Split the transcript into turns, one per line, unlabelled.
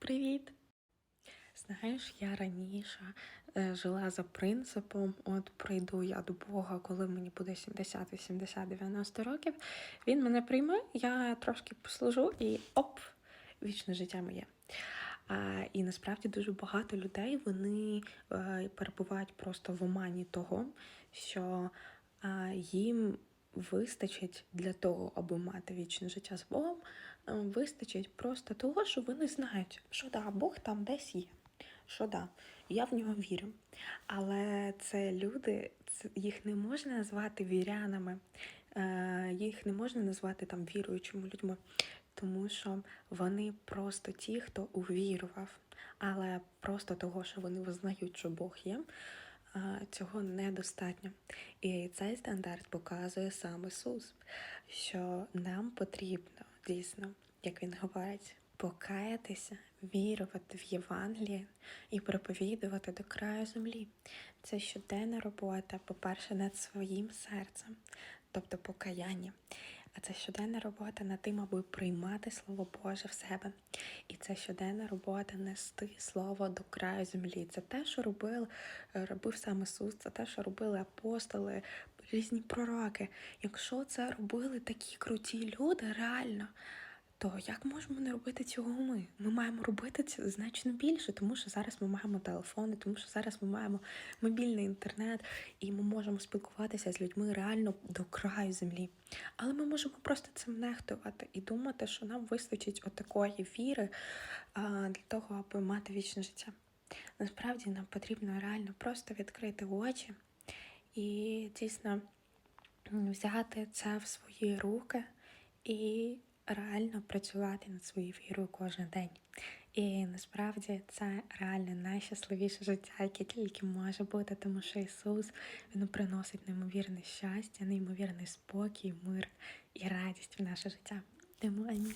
Привіт! Знаєш, я раніше е, жила за принципом: от прийду я до Бога, коли мені буде 70, 80, 90 років. Він мене прийме, я трошки послужу і оп, вічне життя моє. А, і насправді дуже багато людей вони е, перебувають просто в омані того, що їм вистачить для того, аби мати вічне життя з Богом, е, вистачить просто того, що вони знають, що да, Бог там десь є. Що да, я в нього вірю. Але це люди, їх не можна назвати вірянами, е, їх не можна назвати там віруючими людьми, тому що вони просто ті, хто увірував. Але просто того, що вони визнають, що Бог є, цього недостатньо. І цей стандарт показує сам Ісус, що нам потрібно дійсно, як він говорить, покаятися, вірувати в Євангеліє і проповідувати до краю землі. Це щоденна робота, по-перше, над своїм серцем, тобто покаяння. А це щоденна робота над тим, аби приймати Слово Боже в себе. І це щоденна робота нести Слово до краю землі. Це те, що робив, робив сам Ісус, це те, що робили апостоли, різні пророки. Якщо це робили такі круті люди, реально. То як можемо не робити цього ми? Ми маємо робити це значно більше, тому що зараз ми маємо телефони, тому що зараз ми маємо мобільний інтернет, і ми можемо спілкуватися з людьми реально до краю землі. Але ми можемо просто цим нехтувати і думати, що нам вистачить отакої віри а, для того, аби мати вічне життя. Насправді нам потрібно реально просто відкрити очі і дійсно взяти це в свої руки і реально працювати над своєю вірою кожен день. І насправді це реально найщасливіше життя, яке тільки може бути, тому що Ісус Він приносить неймовірне щастя, неймовірний спокій, мир і радість в наше життя. Тому амінь.